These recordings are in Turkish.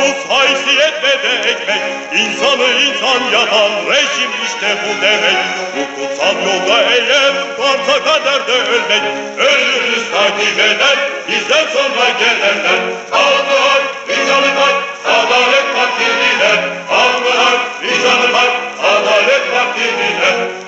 namus, haysiyet ve de ekmek. İnsanı insan yapan rejim işte bu demek. Bu kutsal yolda eğer varsa kaderde ölmek. Ölürüz takip eder bizden sonra gelenler. Hak, vicdanı hak, adalet partililer hak, vicdanı hak, adalet partililer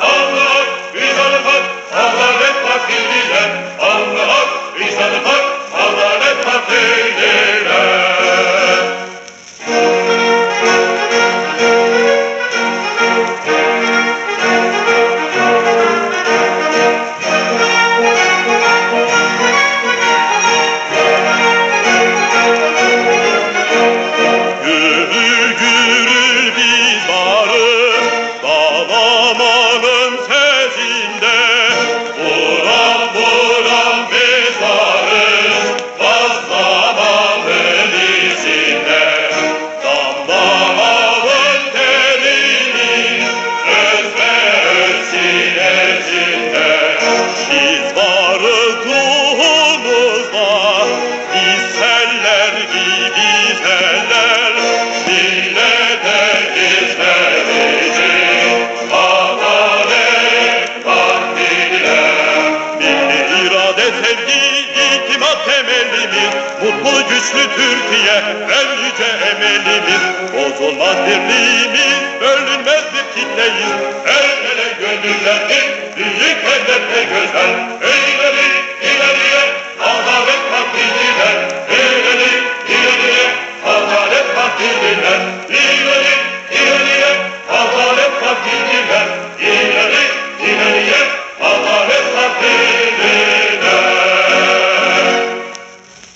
temelimiz Mutlu güçlü Türkiye en yüce emelimiz Bozulmaz birliğimiz bölünmez bir kitleyiz El ele gönüllerdir büyük hedefte gözler İleri